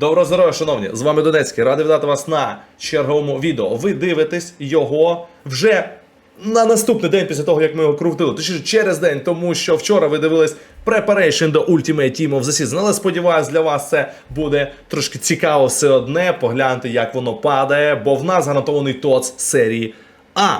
Доброго здоров'я, шановні! З вами Донецький. Радий вітати вас на черговому відео. Ви дивитесь його вже на наступний день після того, як ми його крутили. Точніше, через день, тому що вчора ви дивились Preparation до Ultimate Team of the Season. Але сподіваюсь, для вас це буде трошки цікаво все одне. Погляньте, як воно падає, бо в нас гарантований ТОЦ серії А.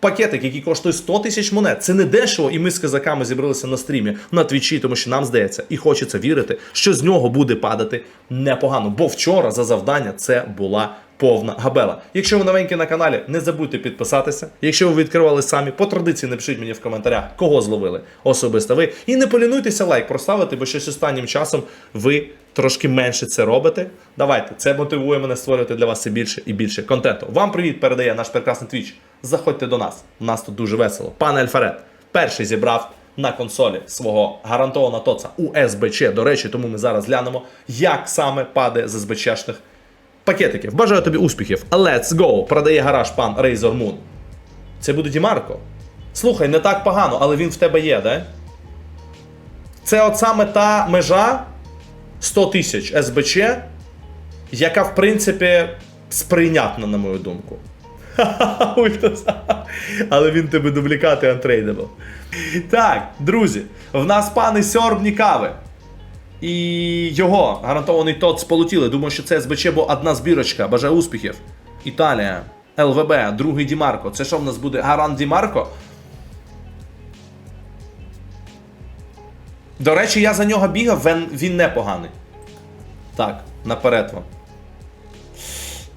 Пакетик, який коштує 100 тисяч монет, це не дешево, і ми з казаками зібралися на стрімі на твічі, тому що нам здається і хочеться вірити, що з нього буде падати непогано. Бо вчора за завдання це була повна габела. Якщо ви новенькі на каналі, не забудьте підписатися. Якщо ви відкривали самі, по традиції напишіть мені в коментарях, кого зловили особисто ви. І не полінуйтеся лайк проставити, бо щось останнім часом ви трошки менше це робите. Давайте, це мотивує мене створювати для вас все більше і більше контенту. Вам привіт передає наш прекрасний твіч. Заходьте до нас. У нас тут дуже весело. Пане Альфарет, перший зібрав на консолі свого гарантованого тоца у СБЧ. До речі, тому ми зараз глянемо, як саме падає з СБЧшних пакетиків. Бажаю тобі успіхів. Let's go! Продає гараж пан Razer Moon. Це буде Дімарко. Слухай, не так погано, але він в тебе є, да? Це от саме та межа 100 тисяч СБЧ, яка, в принципі, сприйнятна, на мою думку. Але він тебе дублікати untradeable. Так, друзі, в нас пани сьорбні кави. І його гарантований тот сполетіли. Думаю, що це СБЧ, бо одна збірочка. Бажаю успіхів. Італія, ЛВБ, другий Дімарко. Це що в нас буде? Гарант Дімарко? До речі, я за нього бігав, він непоганий. Так, наперед вам.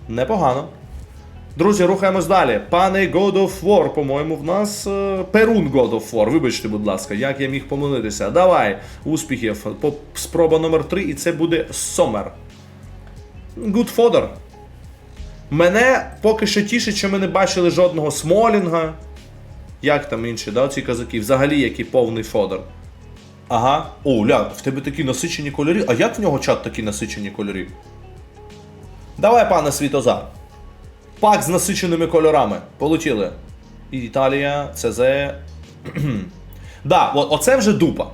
Непогано. Друзі, рухаємось далі. Пане God of War, по-моєму, в нас е, Перун God of War. Вибачте, будь ласка, як я міг помилитися. Давай, успіхів. Спроба номер 3, і це буде Сомер. Good fodder. Мене поки що тішить, що ми не бачили жодного Смолінга. Як там інші, да, ці казаки? Взагалі, який повний фодер. Ага. О, ля, в тебе такі насичені кольори. А як в нього чат такі насичені кольори? Давай, пане Світозар. Пак з насиченими кольорами. Полетіли. Італія, ЦЗ. да, оце вже дупа.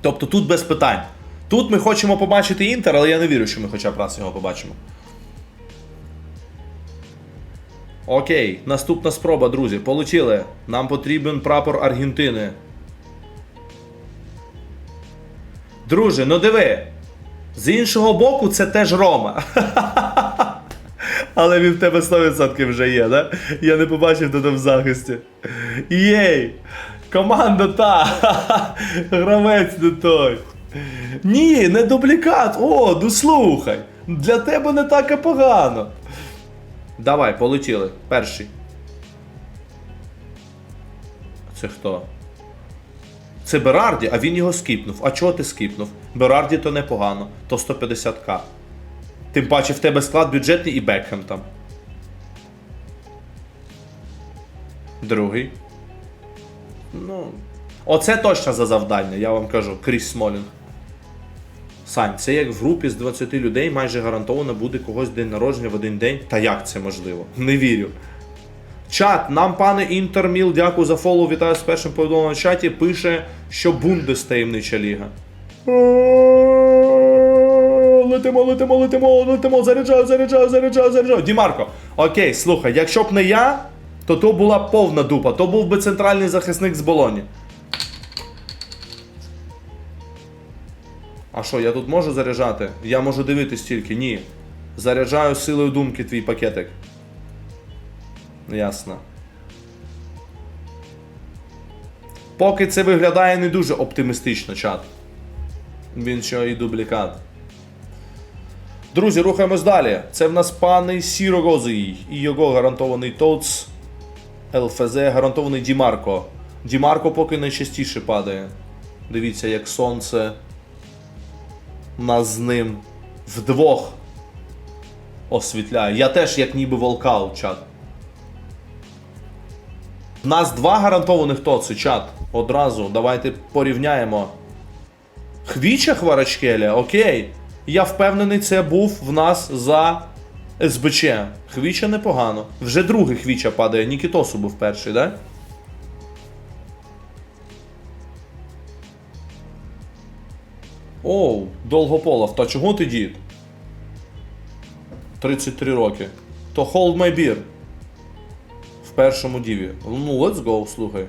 Тобто тут без питань. Тут ми хочемо побачити Інтер, але я не вірю, що ми хоча б раз його побачимо. Окей, наступна спроба, друзі. Полетіли. Нам потрібен прапор Аргентини. Друже, ну диви. З іншого боку, це теж Рома. Але він в тебе 100% вже є, да? Я не побачив тебе в захисті. Єй! Команда та! Гравець не той. Ні, не дублікат. О, ну слухай. Для тебе не так і погано. Давай, полетіли. Перший. Це хто? Це Берарді, а він його скіпнув. А чого ти скіпнув? Берарді то непогано, то 150к. Тим паче в тебе склад бюджетний і Бекхем там. Другий. Ну. Оце точно за завдання, я вам кажу. Кріс Смолінг. Сань, це як в групі з 20 людей майже гарантовано буде когось день народження в один день. Та як це можливо? Не вірю. Чат, нам пане Інтерміл, дякую за фоллоу, вітаю з першим повідомленням в чаті. Пише, що Бундес таємнича ліга. Летимо, летимо, летимо, летимо, заряджаю, заряджаю, заряджаю, заряджаю. Дімарко, окей, слухай, якщо б не я, то то була повна дупа, то був би центральний захисник з Болоні. А що, я тут можу заряджати? Я можу дивитись тільки, ні. Заряджаю силою думки твій пакетик. Ясно. Поки це виглядає не дуже оптимістично, чат. Він що і дублікат. Друзі, рухаємось далі. Це в нас паний Сірогозий і його гарантований Тоц. ЛФЗ гарантований Дімарко. Дімарко поки найчастіше падає. Дивіться, як сонце нас з ним вдвох освітляє. Я теж як ніби волкаут, чат. В нас два гарантованих тоци, чат. Одразу. Давайте порівняємо. Хвіча Хварачкеля, окей. Я впевнений, це був в нас за СБЧ. Хвіча непогано. Вже другий Хвіча падає, Нікітосу був перший, да? Оу, Довгополов, та чого ти дід? 33 роки. То hold my beer. В першому діві. Ну, let's go, слухай.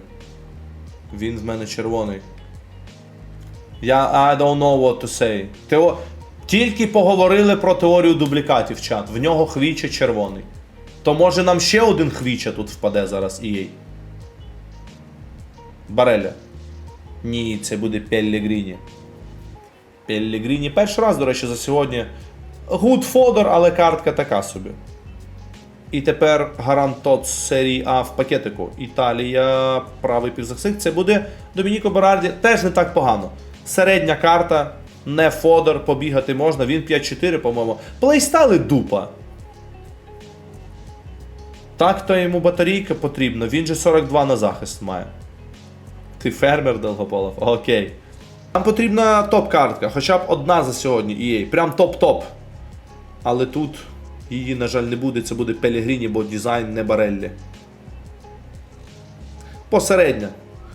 Він в мене червоний. Я I don't know what to say. Тео... Тільки поговорили про теорію дублікатів чат. В нього хвіча червоний. То може нам ще один хвіча тут впаде зараз EA? Бареля. Ні, це буде Пеллегріні. Пеллегріні. Перший раз, до речі, за сьогодні. Гуд фодер, але картка така собі. І тепер гарант тот серії А в пакетику. Італія, правий півзахисник. Це буде Домініко Берарді. Теж не так погано. Середня карта, не фодер, побігати можна. Він 5-4, по-моєму. Плейстайли дупа. Так то йому батарейка потрібна. Він же 42 на захист має. Ти фермер Долгополов? Окей. Нам потрібна топ-картка, хоча б одна за сьогодні EA. Прям топ-топ. Але тут її, на жаль, не буде. Це буде Пелігріні, бо дизайн не Бареллі. Посередня.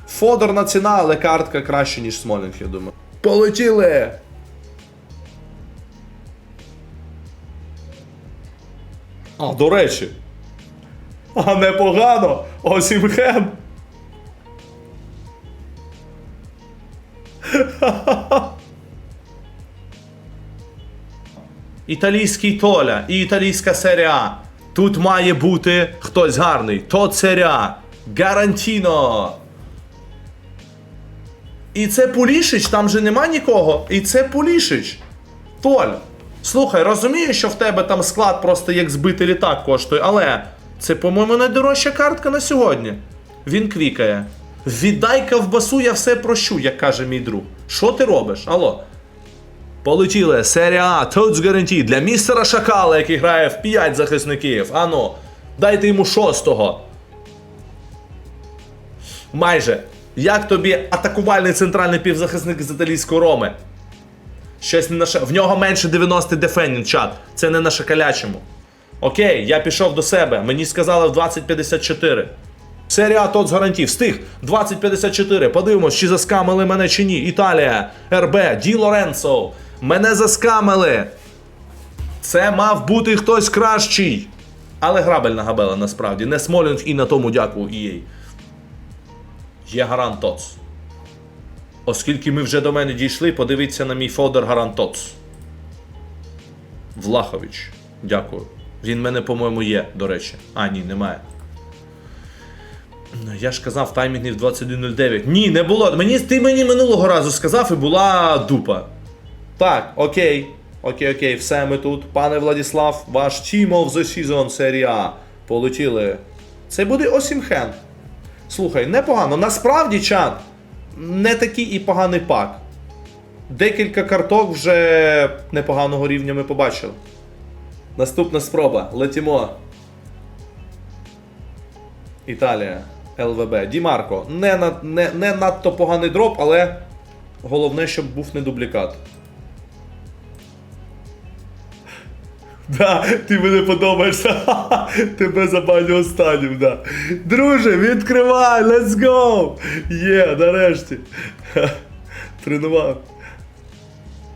Фодорна ціна, але картка краще, ніж Смолінг, я думаю. Полетіли! А, до речі. А непогано! Осімхен! Італійський Толя і італійська серія. Тут має бути хтось гарний. То серія. Гарантіно. І це Пулішич, там же нема нікого. І це Пулішич. Толь, слухай, розумію, що в тебе там склад просто як збитий літак коштує, але це, по-моєму, найдорожча картка на сьогодні. Він квікає. Віддай ковбасу, я все прощу, як каже мій друг. Що ти робиш? Алло? Полетіли. Серія А, Toads Guarantee для містера Шакала, який грає в 5 захисників. Ану, дайте йому шостого. Майже. Як тобі атакувальний центральний півзахисник з італійської роми? Щось не на ша... В нього менше 90 дефендінг, чат. Це не на шакалячому. Окей, я пішов до себе. Мені сказали в 2054. Серія тот з гарантій. Встиг 2054. Подивимось, чи заскамили мене чи ні. Італія, РБ, Ді Лоренцо. Мене заскамили. Це мав бути хтось кращий. Але грабельна габела насправді. Не Смолінг і на тому дякую EA. Є гарант ТОЦ. Оскільки ми вже до мене дійшли, подивіться на мій фодер гарант ТОЦ. Влахович. Дякую. Він мене, по-моєму, є, до речі. А, ні, немає. Ну, Я ж казав, таймінг в 21.09. Ні, не було. Мені, ти мені минулого разу сказав і була дупа. Так, окей. Окей, окей, все ми тут. Пане Владіслав, ваш Team of the Season серія. Полетіли. Це буде Осімхен. Слухай, непогано. Насправді, чат, не такий і поганий пак. Декілька карток вже непоганого рівня ми побачили. Наступна спроба. Летімо. Італія. ЛВБ. Дімарко. Не, не, не надто поганий дроп, але головне, щоб був не дублікат. Да, ти мені подобаєшся. Тебе забаню останнім, да. Друже, відкривай, let's go! Є, нарешті. Тренував.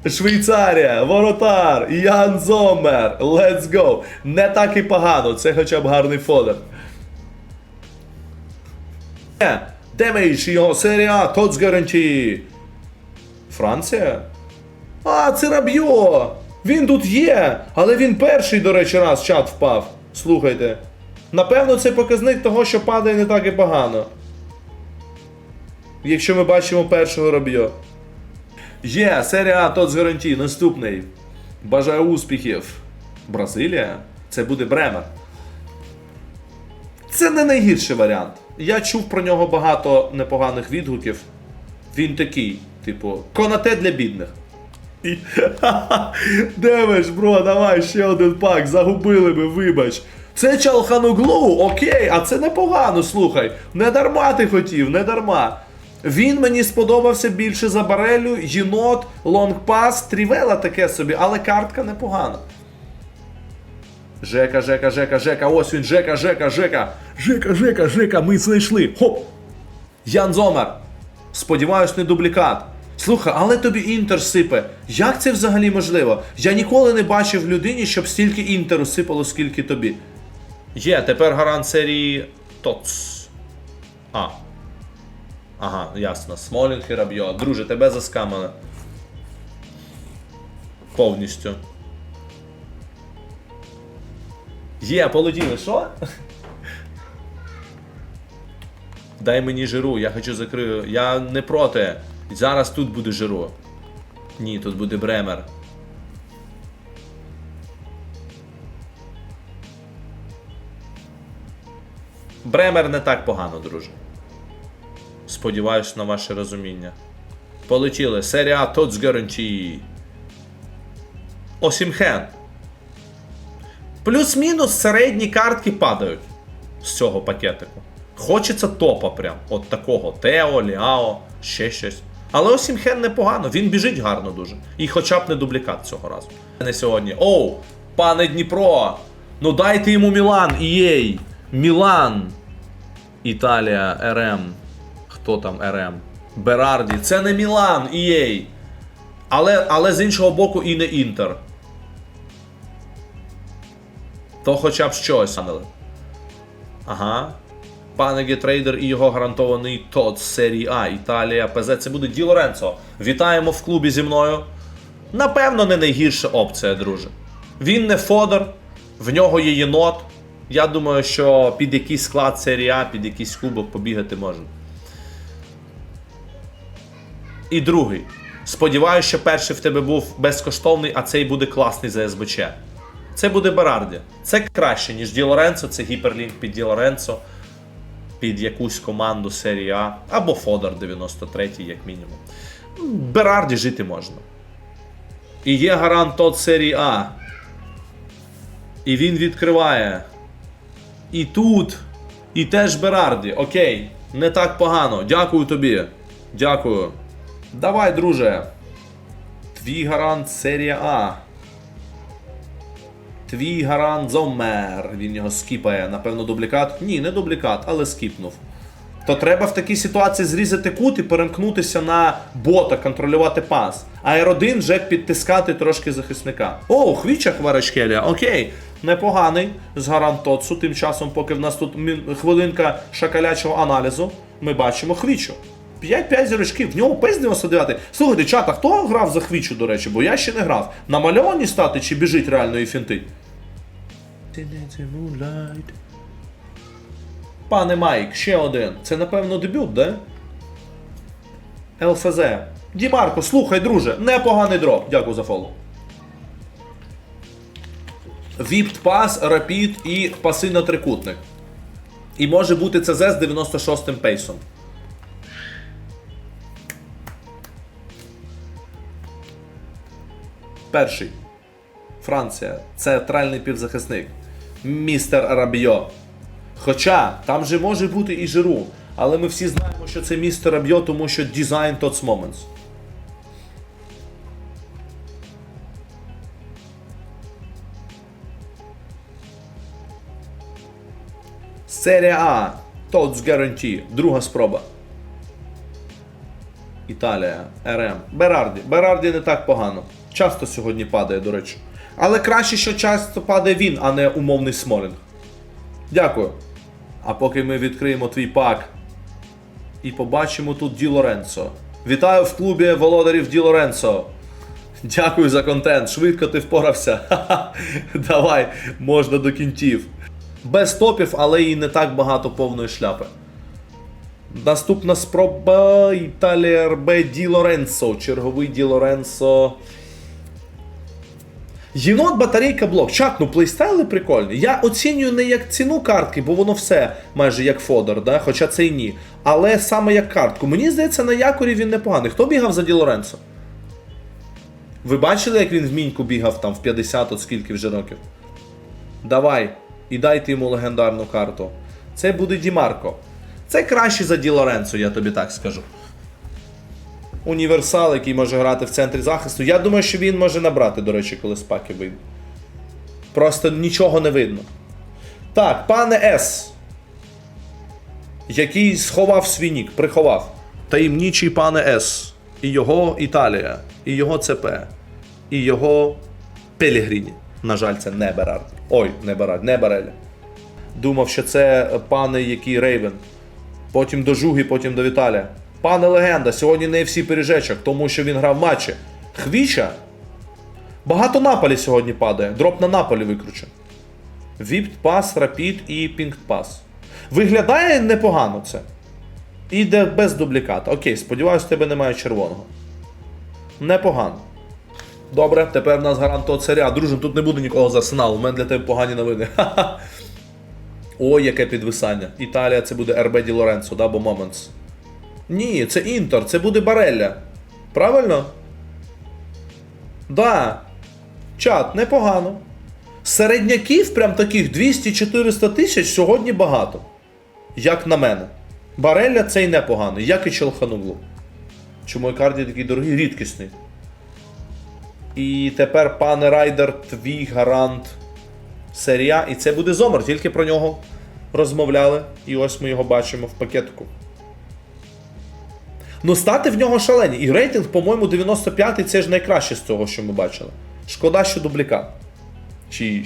Швейцарія, Воротар, Ян Зомер, let's go. Не так і погано, це хоча б гарний фодер. Демейдж, його серія, Тоц Гарантії. Франція? А, це Рабьо! Він тут є, але він перший, до речі, раз чат впав. Слухайте. Напевно, це показник того, що падає не так і погано. Якщо ми бачимо першого Рабьо. Є, серія Тот з гарантій. Наступний. Бажаю успіхів. Бразилія? Це буде Бремер. Це не найгірший варіант. Я чув про нього багато непоганих відгуків. Він такий, типу, конате для бідних. І... Демеш, бро, давай ще один пак, загубили ми, вибач. Це Чалхануглу, окей, а це непогано, слухай. Не дарма ти хотів, не дарма. Він мені сподобався більше за барелю, єнот, лонгпас, трівела таке собі, але картка непогана. Жека, Жека, Жека, Жека, ось він, Жека, Жека, Жека. Жека, Жека, Жека, ми знайшли. Хоп! Ян Зомер. Сподіваюсь, не дублікат. Слухай, але тобі інтер сипе. Як це взагалі можливо? Я ніколи не бачив людині, щоб стільки інтеру сипало, скільки тобі. Є, тепер гарант серії ТОЦ. А. Ага, ясно. Смолінг і Рабьо. Друже, тебе заскамали. Повністю. Є, полетіли, що? Дай мені жиру, я хочу закрию. Я не проти. Зараз тут буде жиру. Ні, тут буде бремер. Бремер не так погано, друже. Сподіваюсь на ваше розуміння. Полетіли. Серія Tots Guarantee. Осімхен. Плюс-мінус середні картки падають з цього пакетику. Хочеться топа прям. От такого. Тео, Ліао, ще щось. Але Осімхен непогано, він біжить гарно дуже. І хоча б не дублікат цього разу. Не сьогодні. Оу, пане Дніпро! Ну дайте йому Мілан, EA! Мілан! Італія, РМ. Хто там РМ? Берарді. Це не Мілан, EA. Але, але з іншого боку і не Інтер. То хоча б щось. Ага. Пане Гетрейдер і його гарантований ТОТ з серії А, Італія, ПЗ. Це буде Ді Лоренцо. Вітаємо в клубі зі мною. Напевно, не найгірша опція, друже. Він не Фодор, в нього є єнот. Я думаю, що під якийсь склад серії А, під якийсь кубок побігати може. І другий. Сподіваюся, що перший в тебе був безкоштовний, а цей буде класний за СБЧ. Це буде Берарді. Це краще, ніж Ді Лоренцо, це гіперлінк під Ді Лоренцо, під якусь команду серії А, або Фодор 93 як мінімум. Берарді жити можна. І є гарант тот серії А. І він відкриває. І тут. І теж Берарді. Окей. Не так погано. Дякую тобі. Дякую. Давай, друже. Твій гарант серія А. Твій гарант Зомер. Він його скіпає. Напевно, дублікат. Ні, не дублікат, але скіпнув. То треба в такій ситуації зрізати кут і перемкнутися на бота, контролювати пас. А R1 вже підтискати трошки захисника. О, хвіча Хварачкелія. Окей. Непоганий з гарант Тоцу. Тим часом, поки в нас тут хвилинка шакалячого аналізу, ми бачимо хвічу. 5-5 зірочків, в нього пес 99. Слухайте, чата, хто грав за хвічу, до речі, бо я ще не грав. Намальовані стати чи біжить реально і фінтить? Пане Майк, ще один. Це, напевно, дебют, да? ЛФЗ. Дімарко, слухай, друже, непоганий дроп. Дякую за фоллоу. Віпт пас, рапід і паси на трикутник. І може бути ЦЗ з 96 м пейсом. Перший. Франція. Центральний півзахисник. Містер Рабьо. Хоча там же може бути і Жиру. Але ми всі знаємо, що це містер Рабьо, тому що дизайн Tots Moments. Серія А. Tots Guarantee. Друга спроба. Італія, РМ. Берарді. Берарді не так погано. Часто сьогодні падає, до речі. Але краще, що часто падає він, а не умовний Смолінг. Дякую. А поки ми відкриємо твій пак і побачимо тут Ді Лоренцо. Вітаю в клубі володарів Ді Лоренцо. Дякую за контент. Швидко ти впорався. Ха-ха. Давай, можна до кінців. Без топів, але і не так багато повної шляпи. Наступна спроба Італія РБ Ді Лоренцо. Черговий Ді Лоренцо. Єнот батарейка блок. Чат, ну плейстайли прикольні. Я оцінюю не як ціну картки, бо воно все майже як фодор, да? хоча це і ні. Але саме як картку. Мені здається, на якорі він непоганий. Хто бігав за Ді Лоренцо? Ви бачили, як він в міньку бігав там в 50 от скільки вже років? Давай, і дайте йому легендарну карту. Це буде Дімарко. Це краще за Ді Лоренцо, я тобі так скажу. Універсал, який може грати в центрі захисту. Я думаю, що він може набрати, до речі, коли спаки вийде. Просто нічого не видно. Так, пане С. Який сховав свій нік, приховав. Таємничий пане С. і його Італія, і його ЦП, і його Пелігріні. На жаль, це не Берард. Ой, не Берард, не Бареля. Думав, що це пане який Рейвен. Потім до Жуги, потім до Віталія. Пане легенда, сьогодні не всі пиріжечок, тому що він грав матчі. Хвіча. Багато наполі сьогодні падає. Дроп на наполі викручен. Віпт пас, рапід і пінкт пас. Виглядає непогано це. Іде без дубліката. Окей, сподіваюсь, в тебе немає червоного. Непогано. Добре, тепер в нас гарант того царя. Друже, тут не буде нікого з арсеналу. У мене для тебе погані новини. Ха-ха. Ой, яке підвисання. Італія це буде РБ Ді Лоренцо, да, бо Моментс. Ні, це Інтер, це буде Барелля. Правильно? Да. Чат, непогано. Середняків, прям таких 200-400 тисяч сьогодні багато. Як на мене. Барелля це й непогано, як і Челхануглу. Чому Ікарді такий дорогий, рідкісний. І тепер, пане Райдер, твій гарант серія. І це буде Зомер, тільки про нього розмовляли. І ось ми його бачимо в пакетику. Ну, стати в нього шалені. І рейтинг, по-моєму, 95-й це ж найкраще з того, що ми бачили. Шкода, що дублікат. Чи...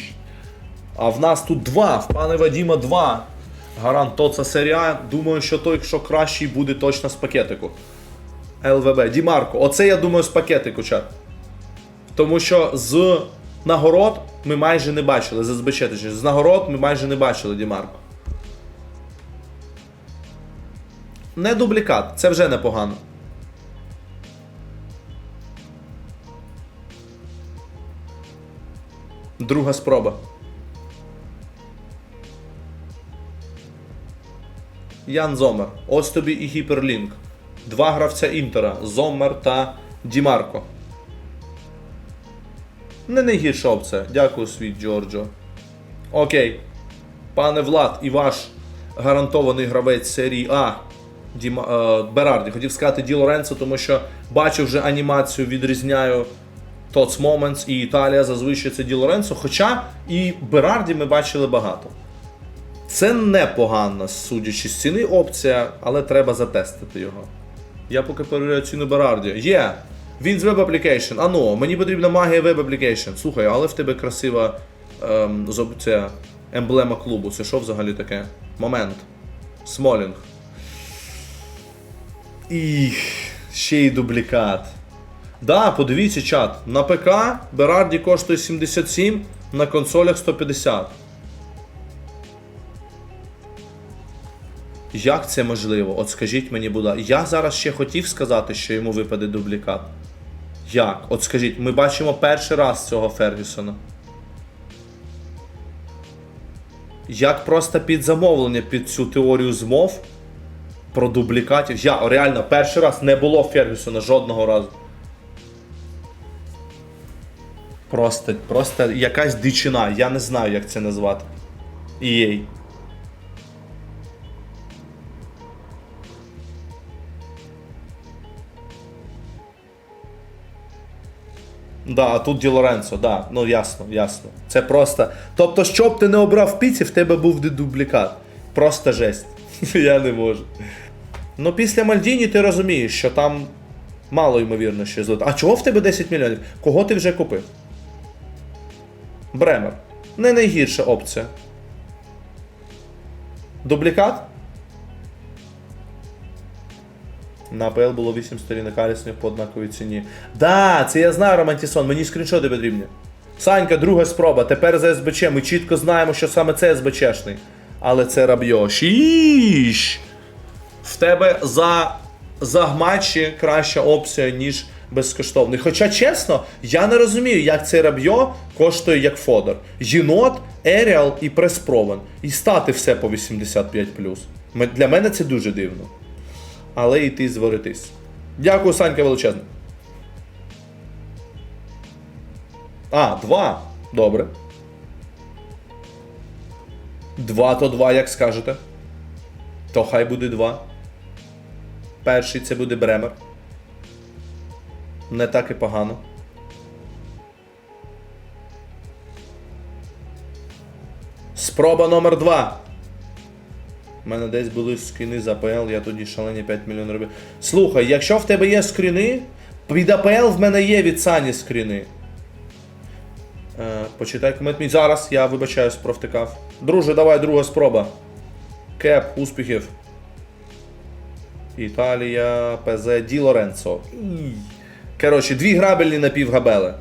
А в нас тут два, в пане Вадіма два. Гарант Тоца серія. Думаю, що той, що кращий, буде точно з пакетику. ЛВБ. Дімарко. Оце я думаю з пакетику, чат. Тому що з нагород ми майже не бачили. З СБЧ, точніше, з нагород ми майже не бачили Дімарко. Не дублікат, це вже непогано. Друга спроба. Ян Зомер. Ось тобі і гіперлінк. Два гравця Інтера Зомер та Дімарко. Не найгірша опція. Дякую, світ Джорджо. Окей. Пане Влад, і ваш гарантований гравець серії А. Діма, е, Берарді. Хотів сказати Ді Лоренцо, тому що бачив вже анімацію, відрізняю Tots Moments і Італія зазвичай це Ді Лоренцо. Хоча і Берарді ми бачили багато. Це непогана, судячи з ціни опція, але треба затестити його. Я поки перевіряю ціну Берарді. Є! Він з Web Application. Ану, мені потрібна магія Web Application. Слухай, але в тебе красива ем, ця емблема клубу. Це що взагалі таке? Момент. Смолінг. І ще й дублікат. Да, подивіться чат. На ПК Берарді коштує 77, на консолях 150. Як це можливо? От скажіть мені, будь. Я зараз ще хотів сказати, що йому випаде дублікат. Як? От скажіть, ми бачимо перший раз цього Фергюсона. Як просто під замовлення під цю теорію змов про дублікатів. Я реально перший раз не було Фергюсона жодного разу. Просто, просто якась дичина. Я не знаю, як це назвати. EA. Да, а тут Ді Лоренцо, да, ну ясно, ясно. Це просто. Тобто, що б ти не обрав піці, в тебе був дублікат. Просто жесть. Я не можу. Ну, після Мальдіні ти розумієш, що там мало ймовірно, що злити. А чого в тебе 10 мільйонів? Кого ти вже купив? Бремер. Не найгірша опція. Дублікат? На АПЛ було 8 сторінок Алісних по однаковій ціні. Да, це я знаю, Романтісон, мені скріншоти потрібні. Санька, друга спроба. Тепер за СБЧ. Ми чітко знаємо, що саме це СБЧшний. Але це Рабьо. В тебе за, за матчі краща опція, ніж безкоштовний. Хоча, чесно, я не розумію, як цей Рабьо коштує як фодер. Єнот, Еріал і Преспровен. І стати все по 85. Для мене це дуже дивно. Але і ти зворитись. Дякую, Санька величезне. А, два. Добре. Два то два, як скажете. То хай буде два. Перший це буде Бремер. Не так і погано. Спроба номер два. У мене десь були скріни з АПЛ, я тоді шалені 5 мільйонів робив. Слухай, якщо в тебе є скріни, під АПЛ в мене є від Сані скріни. Почитай комент мій. Зараз я вибачаюсь, провтикав. Друже, давай, друга спроба. Кеп, успіхів. Італія, ПЗ, Ді Лоренцо. Коротше, дві грабельні напівгабели.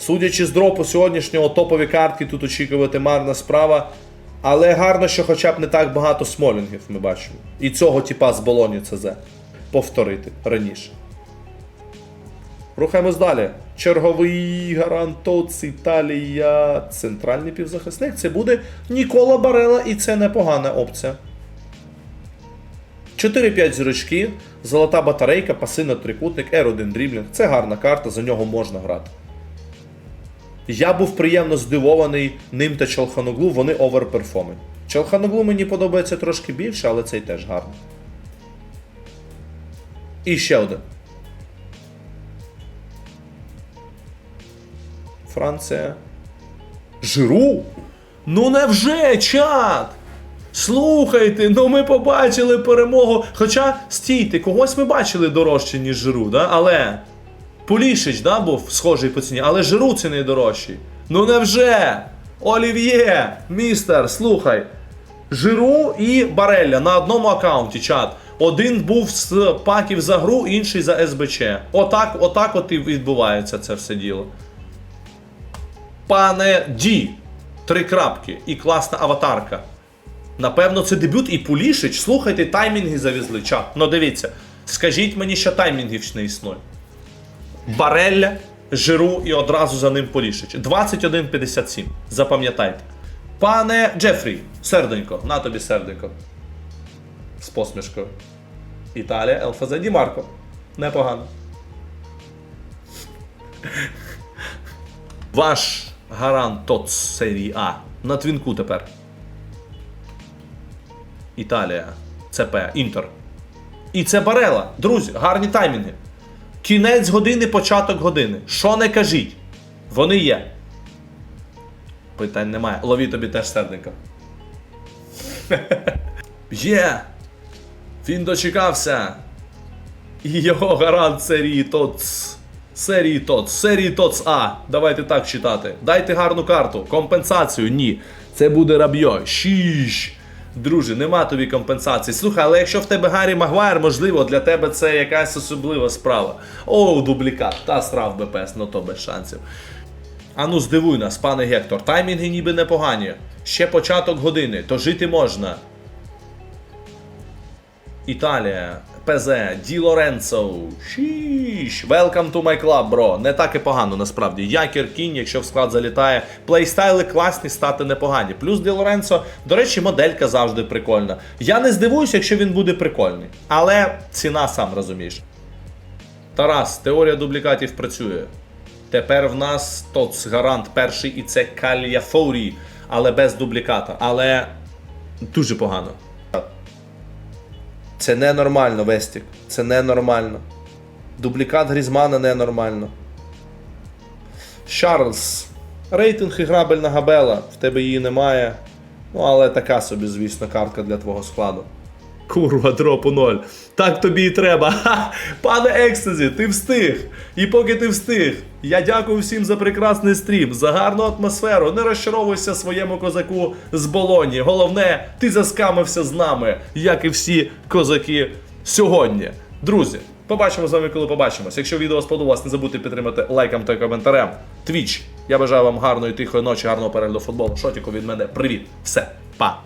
Судячи з дропу сьогоднішнього топові картки, тут очікувати марна справа. Але гарно, що хоча б не так багато смолінгів ми бачимо. І цього типа з Болоні ЦЗ. Повторити раніше. Рухаємось далі. Черговий гарант ТОЦ Італія. Центральний півзахисник. Це буде Нікола Барела, і це непогана опція. 4-5 зірочки, золота батарейка, пасивний трикутник, R1 дріблінг. Це гарна карта, за нього можна грати. Я був приємно здивований ним та Чалханоглу, вони оверперформить. Чалханоглу мені подобається трошки більше, але цей теж гарний. І ще один. Франція. Жиру? Ну невже, чат? Слухайте, ну ми побачили перемогу. Хоча, стійте, когось ми бачили дорожче, ніж Жиру, да? але. Полішич, да, був схожий по ціні, але Жиру це найдорожчий. Ну невже? Олів'є, містер, слухай. Жиру і Барелля на одному аккаунті, чат. Один був з паків за гру, інший за СБЧ. Отак, отак от і відбувається це все діло. Пане Ді. Три крапки і класна аватарка. Напевно, це дебют і Пулішич. Слухайте, таймінги завезли. Чат. Ну дивіться. Скажіть мені, що таймінгів не існує. Барелля, Жиру і одразу за ним Полішич. 21.57. Запам'ятайте. Пане Джефрі, серденько, на тобі серденько. З посмішкою. Італія, ЛФЗ Ді Марко. Непогано. Ваш гарант ТОЦ серії А. На твінку тепер. Італія. ЦП. Інтер. І це Барела. Друзі, гарні таймінги. Кінець години, початок години. Що не кажіть? Вони є. Питань немає. Лові тобі теж серденько. Є! Він дочекався. І його гарант серії ТОЦ. Серії ТОЦ. Серії ТОЦ А. Давайте так читати. Дайте гарну карту. Компенсацію. Ні. Це буде рабьо. Шіш. Друже, нема тобі компенсації. Слухай, але якщо в тебе Гаррі Магуайр, можливо, для тебе це якась особлива справа. О, дублікат. Та страв БПС, ну то без шансів. Ану, здивуй нас, пане Гектор. Таймінги ніби непогані. Ще початок години, то жити можна. Італія, ПЗ, Ді Лоренцо. Шіш. Welcome to my club, бро. Не так і погано насправді. Якір кінь, якщо в склад залітає. Плейстайли класні, стати непогані. Плюс Ді Лоренцо, до речі, моделька завжди прикольна. Я не здивуюся, якщо він буде прикольний. Але ціна сам розумієш. Тарас, теорія дублікатів працює. Тепер в нас ТОЦ гарант перший і це Кальяфорі, але без дубліката. Але дуже погано. Це ненормально, Вестік. Це ненормально. Дублікат Грізмана ненормально. Шарлз. Рейтинг і грабельна габела. В тебе її немає. Ну, але така собі, звісно, картка для твого складу. Курва, дропу ноль. Так тобі і треба. Ха! Пане Екстазі, ти встиг. І поки ти встиг, я дякую всім за прекрасний стрім, за гарну атмосферу. Не розчаровуйся своєму козаку з Болоні. Головне, ти заскамився з нами, як і всі козаки сьогодні. Друзі, побачимо з вами, коли побачимось. Якщо відео сподобалось, не забудьте підтримати лайком та коментарем. Твіч. Я бажаю вам гарної тихої ночі, гарного перегляду футболу. Шотіку від мене. Привіт, все, па.